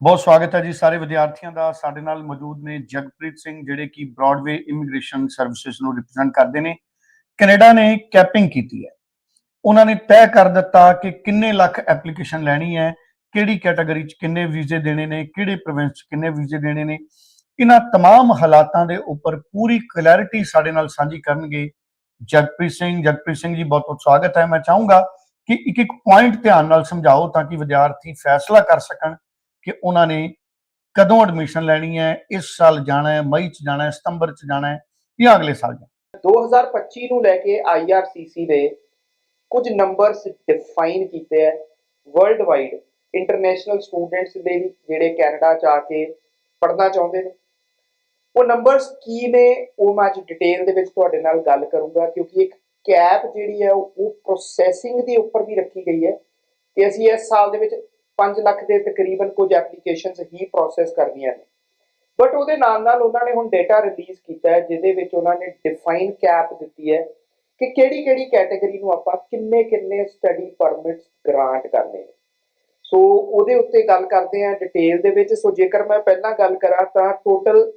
ਬਹੁਤ ਸਵਾਗਤ ਹੈ ਜੀ ਸਾਰੇ ਵਿਦਿਆਰਥੀਆਂ ਦਾ ਸਾਡੇ ਨਾਲ ਮੌਜੂਦ ਨੇ ਜਗਪ੍ਰੀਤ ਸਿੰਘ ਜਿਹੜੇ ਕਿ ਬ੍ਰੌਡਵੇ ਇਮੀਗ੍ਰੇਸ਼ਨ ਸਰਵਿਸਿਜ਼ ਨੂੰ ਰਿਪਰੈਜ਼ੈਂਟ ਕਰਦੇ ਨੇ ਕੈਨੇਡਾ ਨੇ ਕੈਪਿੰਗ ਕੀਤੀ ਹੈ ਉਹਨਾਂ ਨੇ ਤੈਅ ਕਰ ਦਿੱਤਾ ਕਿ ਕਿੰਨੇ ਲੱਖ ਐਪਲੀਕੇਸ਼ਨ ਲੈਣੀ ਹੈ ਕਿਹੜੀ ਕੈਟਾਗਰੀ ਚ ਕਿੰਨੇ ਵੀਜ਼ੇ ਦੇਣੇ ਨੇ ਕਿਹੜੇ ਪ੍ਰੋਵਿੰਸ ਚ ਕਿੰਨੇ ਵੀਜ਼ੇ ਦੇਣੇ ਨੇ ਇਹਨਾਂ तमाम ਹਾਲਾਤਾਂ ਦੇ ਉੱਪਰ ਪੂਰੀ ਕਲੈਰਿਟੀ ਸਾਡੇ ਨਾਲ ਸਾਂਝੀ ਕਰਨਗੇ ਜਗਪ੍ਰੀਤ ਸਿੰਘ ਜਗਪ੍ਰੀਤ ਸਿੰਘ ਜੀ ਬਹੁਤ ਬਹੁਤ ਸਵਾਗਤ ਹੈ ਮੈਂ ਚਾਹੂੰਗਾ ਕਿ ਇੱਕ ਇੱਕ ਪੁਆਇੰਟ ਧਿਆਨ ਨਾਲ ਸਮਝਾਓ ਤਾਂ ਕਿ ਵਿਦਿਆਰਥੀ ਫੈਸਲਾ ਕਰ ਸਕਣ ਕਿ ਉਹਨਾਂ ਨੇ ਕਦੋਂ ਐਡਮਿਸ਼ਨ ਲੈਣੀ ਹੈ, ਇਸ ਸਾਲ ਜਾਣਾ ਹੈ, ਮਈ ਚ ਜਾਣਾ ਹੈ, ਸਤੰਬਰ ਚ ਜਾਣਾ ਹੈ ਜਾਂ ਅਗਲੇ ਸਾਲ ਜਾਣਾ 2025 ਨੂੰ ਲੈ ਕੇ IRCC ਨੇ ਕੁਝ ਨੰਬਰਸ ਡਿਫਾਈਨ ਕੀਤੇ ਹੈ ਵਰਲਡ ਵਾਈਡ ਇੰਟਰਨੈਸ਼ਨਲ ਸਟੂਡੈਂਟਸ ਦੇ ਵੀ, ਜਿਹੜੇ ਕੈਨੇਡਾ ਚ ਆ ਕੇ ਪੜ੍ਹਨਾ ਚਾਹੁੰਦੇ ਨੇ। ਉਹ ਨੰਬਰਸ ਕੀ ਨੇ, ਉਹ ਮੈਂ ਅੱਜ ਡਿਟੇਲ ਦੇ ਵਿੱਚ ਤੁਹਾਡੇ ਨਾਲ ਗੱਲ ਕਰੂੰਗਾ, ਕਿਉਂਕਿ ਇੱਕ ਕੈਪ ਜਿਹੜੀ ਹੈ, ਉਹ ਪ੍ਰੋਸੈਸਿੰਗ ਦੇ ਉੱਪਰ ਵੀ ਰੱਖੀ ਗਈ ਹੈ। ਕਿ ਅਸੀਂ ਇਸ ਸਾਲ ਦੇ ਵਿੱਚ 5 ਲੱਖ ਦੇ ਤਕਰੀਬਨ ਕੁਝ ਐਪਲੀਕੇਸ਼ਨਸ ਹੀ ਪ੍ਰੋਸੈਸ ਕਰਨੀਆਂ ਨੇ। ਬਟ ਉਹਦੇ ਨਾਲ ਨਾਲ ਉਹਨਾਂ ਨੇ ਹੁਣ ਡਾਟਾ ਰਿਲੀਜ਼ ਕੀਤਾ ਹੈ, ਜਿਹਦੇ ਵਿੱਚ ਉਹਨਾਂ ਨੇ ਡਿਫਾਈਨ ਕੈਪ ਦਿੱਤੀ ਹੈ ਕਿ ਕਿਹੜੀ ਕਿਹੜੀ ਕੈਟਾਗਰੀ ਨੂੰ ਆਪਾਂ ਕਿੰਨੇ ਕਿੰਨੇ ਸਟੱਡੀ ਪਰਮਿਟਸ ਗ੍ਰਾਂਟ ਕਰਨੇ ਨੇ। ਸੋ ਉਹਦੇ ਉੱਤੇ ਗੱਲ ਕਰਦੇ ਹਾਂ ਡਿਟੇਲ ਦੇ ਵਿੱਚ। ਸੋ ਜੇਕਰ ਮੈਂ ਪਹਿਲਾਂ ਗੱਲ ਕਰਾਂ ਤਾਂ ਟੋਟਲ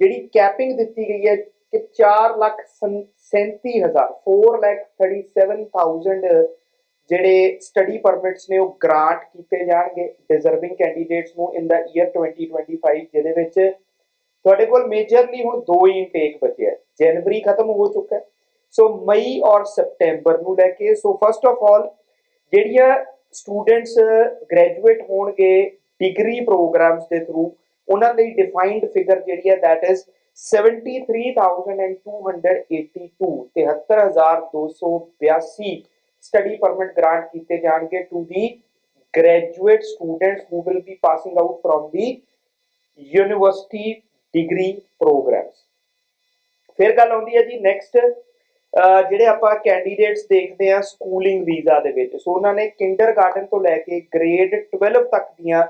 ਜਿਹੜੀ ਕੈਪਿੰਗ ਦਿੱਤੀ ਗਈ ਹੈ ਕਿ 4 ਲੱਖ 37000 4 ਲੱਖ 37000 ਜਿਹੜੇ ਸਟੱਡੀ ਪਰਮਿਟਸ ਨੇ ਉਹ ਗ੍ਰਾਂਟ ਕੀਤੇ ਜਾਣਗੇ ਡਿਜ਼ਰਵਿੰਗ ਕੈਂਡੀਡੇਟਸ ਨੂੰ ਇਨ ਦਾ ਈਅਰ 2025 ਜਿਹਦੇ ਵਿੱਚ ਤੁਹਾਡੇ ਕੋਲ ਮੇਜਰਲੀ ਹੁਣ ਦੋ ਹੀ ਇਨਟੇਕ ਬਚੇ ਜਨਵਰੀ ਖਤਮ ਹੋ ਚੁੱਕਾ ਸੋ ਮਈ ਔਰ ਸਪਟੈਂਬਰ ਨੂੰ ਲੈ ਕੇ, ਸੋ ਫਸਟ ਆਫ ਆਲ ਜਿਹੜੀਆਂ ਸਟੂਡੈਂਟਸ ਗ੍ਰੈਜੂਏਟ ਹੋਣਗੇ ਡਿਗਰੀ ਪ੍ਰੋਗਰਾਮਸ ਦੇ ਥਰੂ ਉਹਨਾਂ ਲਈ ਡਿਫਾਈਨਡ ਫਿਗਰ ਜਿਹੜੀ ਹੈ that is 73282 73282 study permit grant ਕੀਤੇ ਜਾਣਗੇ to the graduate students who will be passing out from the university degree programmes ਫਿਰ ਗੱਲ ਆਉਂਦੀ ਹੈ ਜੀ ਨੈਕਸਟ ਜਿਹੜੇ ਆਪਾਂ ਕੈਂਡੀਡੇਟਸ ਦੇਖਦੇ ਆ ਸਕੂਲਿੰਗ ਵੀਜ਼ਾ ਦੇ ਵਿੱਚ ਸੋ ਉਹਨਾਂ ਨੇ ਕਿੰਡਰਗਾਰਟਨ ਤੋਂ ਲੈ ਕੇ ਗ੍ਰੇਡ 12 ਤੱਕ ਦੀਆਂ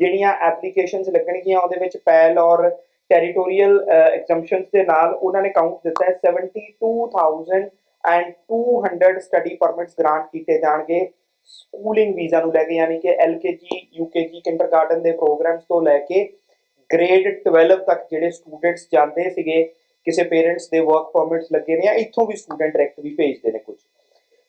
ਜਿਹੜੀਆਂ ਐਪਲੀਕੇਸ਼ਨਸ ਲੱਗਣਗੀਆਂ ਉਹਦੇ ਵਿੱਚ ਪੈਲ ਔਰ ਟੈਰੀਟੋਰੀਅਲ ਐਗਜ਼ੈਂਪਸ਼ਨਸ ਦੇ ਨਾਲ ਉਹਨਾਂ ਨੇ ਕਾਊਂਟ ਦਿੱਤਾ ਹੈ 72200 ਸਟੱਡੀ ਪਰਮਿਟਸ ਗ੍ਰਾਂਟ ਕੀਤੇ ਜਾਣਗੇ। ਸਕੂਲਿੰਗ ਵੀਜ਼ਾ ਨੂੰ ਲੈ ਕੇ, ਯਾਨੀ ਕਿ ਐਲਕੇਜੀ ਯੂਕੇਜੀ ਕਿੰਡਰਗਾਰਟਨ ਦੇ ਪ੍ਰੋਗਰਾਮਸ ਤੋਂ ਲੈ ਕੇ ਗ੍ਰੇਡ 12 ਤੱਕ ਜਿਹੜੇ ਸਟੂਡੈਂਟਸ ਜਾਂਦੇ ਸੀਗੇ, ਕਿਸੇ ਪੇਰੈਂਟਸ ਦੇ ਵਰਕ ਪਰਮਿਟਸ ਲੱਗੇ ਨੇ ਇੱਥੋਂ ਵੀ ਸਟੂਡੈਂਟ ਡਾਇਰੈਕਟ ਵੀ ਭੇਜਦੇ ਨੇ ਕੁਝ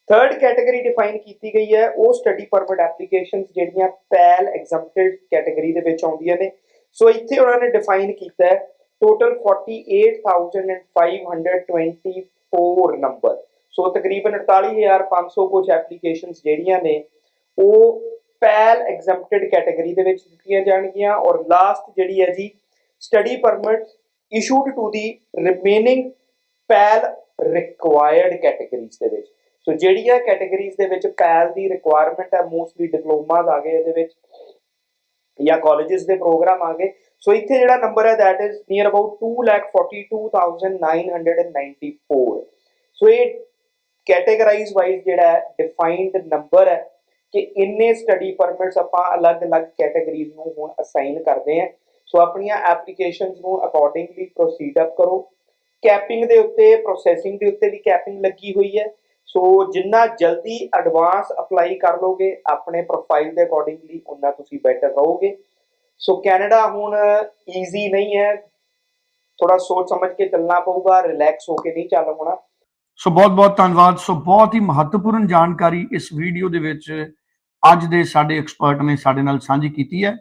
ਥਰਡ ਕੈਟਾਗਰੀ ਡਿਫਾਈਨ ਕੀਤੀ ਗਈ ਹੈ, ਉਹ ਸਟੱਡੀ ਪਰਮਿਟ ਐਪਲੀਕੇਸ਼ਨਸ ਜਿਹੜੀਆਂ ਪੈਲ ਐਗਜ਼ੈਂਪਟਡ ਕੈਟਾਗਰੀ ਦੇ ਵਿੱਚ ਆਉਂਦੀਆਂ ਨੇ। ਸੋ ਇੱਥੇ ਉਹਨਾਂ ਨੇ ਡਿਫਾਈਨ ਕੀਤਾ ਹੈ ਟੋਟਲ 48524 ਨੰਬਰ ਸੋ ਤਕਰੀਬਨ 48500 ਕੁਝ ਐਪਲੀਕੇਸ਼ਨਸ ਜਿਹੜੀਆਂ ਨੇ, ਉਹ ਪੈਲ ਐਗਜ਼ੈਂਪਟਡ ਕੈਟਾਗਰੀ ਦੇ ਵਿੱਚ ਦਿੱਤੀਆਂ ਜਾਣਗੀਆਂ ਔਰ ਲਾਸਟ ਜਿਹੜੀ ਹੈ ਜੀ study permit issued to the remaining PAL required categories ਦੇ ਵਿੱਚ। ਸੋ ਜਿਹੜੀਆਂ ਕੈਟਾਗਰੀਜ਼ ਦੇ ਵਿੱਚ ਪੈਲ ਦੀ ਰਿਕੁਆਇਰਮੈਂਟ ਹੈ ਮੋਸਟਲੀ ਡਿਪਲੋਮਾਸ ਆ ਗਏ ਇਹਦੇ ਵਿੱਚ ਜਾਂ ਕਾਲਜਸ ਦੇ ਪ੍ਰੋਗਰਾਮ ਆ ਗਏ। ਸੋ ਇੱਥੇ ਜਿਹੜਾ ਨੰਬਰ ਹੈ, that is near about 242994 so ਇਹ ਕੈਟੇਗਰਾਈਜ਼ ਵਾਈਜ਼ ਜਿਹੜਾ ਹੈ ਡਿਫਾਈਨਡ ਨੰਬਰ ਹੈ ਕਿ ਇੰਨੇ ਸਟੱਡੀ ਪਰਮਿਟਸ ਆਪਾਂ ਅਲੱਗ-ਅਲੱਗ ਕੈਟੇਗਰੀਜ਼ ਨੂੰ ਹੁਣ ਅਸਾਈਨ ਕਰਦੇ ਹਾਂ। ਸੋ ਆਪਣੀਆਂ ਐਪਲੀਕੇਸ਼ਨਸ ਨੂੰ ਅਕੋਰਡਿੰਗਲੀ ਪ੍ਰੋਸੀਡ ਅਪ ਕਰੋ। ਕੈਪਿੰਗ ਦੇ ਉੱਤੇ ਪ੍ਰੋਸੈਸਿੰਗ ਦੇ ਉੱਤੇ ਵੀ ਕੈਪਿੰਗ ਲੱਗੀ ਹੋਈ ਹੈ। ਸੋ ਜਿੰਨਾ ਜਲਦੀ ਐਡਵਾਂਸ ਅਪਲਾਈ ਕਰ ਲੋਗੇ, ਆਪਣੇ ਪ੍ਰੋਫਾਈਲ ਦੇ ਅਕੋਰਡਿੰਗਲੀ ਉਨਾ ਤੁਸੀਂ ਬੈਟਰ ਰਹੋਗੇ। ਸੋ ਕੈਨੇਡਾ ਹੁਣ ਈਜ਼ੀ ਨਹੀਂ ਹੈ। ਥੋੜਾ ਸੋਚ ਸਮਝ ਕੇ ਚੱਲਣਾ ਪਊਗਾ ਰਿਲੈਕਸ ਹੋ ਕੇ ਨਹੀਂ ਚੱਲ ਹੋਣਾ। ਸੋ ਬਹੁਤ ਬਹੁਤ ਧੰਨਵਾਦ। ਸੋ ਬਹੁਤ ਹੀ ਮਹੱਤਵਪੂਰਨ ਜਾਣਕਾਰੀ ਇਸ ਵੀਡੀਓ ਦੇ ਵਿੱਚ ਅੱਜ ਦੇ ਸਾਡੇ ਐਕਸਪਰਟ ਨੇ ਸਾਡੇ ਨਾਲ ਸਾਂਝੀ ਕੀਤੀ ਹੈ।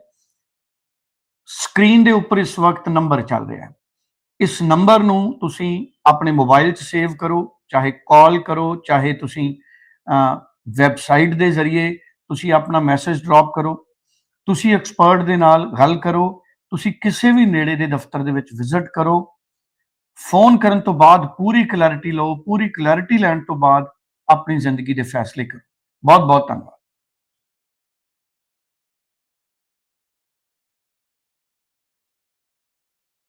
ਸਕਰੀਨ ਦੇ ਉੱਪਰ ਇਸ ਵਕਤ ਨੰਬਰ ਚੱਲ ਰਿਹਾ ਹੈ। ਇਸ ਨੰਬਰ ਨੂੰ ਤੁਸੀਂ ਆਪਣੇ ਮੋਬਾਈਲ 'ਚ ਸੇਵ ਕਰੋ, ਚਾਹੇ ਕਾਲ ਕਰੋ, ਚਾਹੇ ਤੁਸੀਂ ਵੈਬਸਾਈਟ ਦੇ ਜ਼ਰੀਏ ਤੁਸੀਂ ਆਪਣਾ ਮੈਸੇਜ ਡ੍ਰੌਪ ਕਰੋ। ਤੁਸੀਂ ਐਕਸਪਰਟ ਦੇ ਨਾਲ ਗੱਲ ਕਰੋ। ਤੁਸੀਂ ਕਿਸੇ ਵੀ ਨੇੜੇ ਦੇ ਦਫ਼ਤਰ ਦੇ ਵਿੱਚ ਵਿਜ਼ਿਟ ਕਰੋ। ਫੋਨ ਕਰਨ ਤੋਂ ਬਾਅਦ ਪੂਰੀ ਕਲੈਰਿਟੀ ਲਓ, ਪੂਰੀ ਕਲੈਰਿਟੀ ਲੈਣ ਤੋਂ ਬਾਅਦ ਆਪਣੀ ਜ਼ਿੰਦਗੀ ਦੇ ਫੈਸਲੇ ਕਰੋ। ਬਹੁਤ ਬਹੁਤ ਧੰਨਵਾਦ।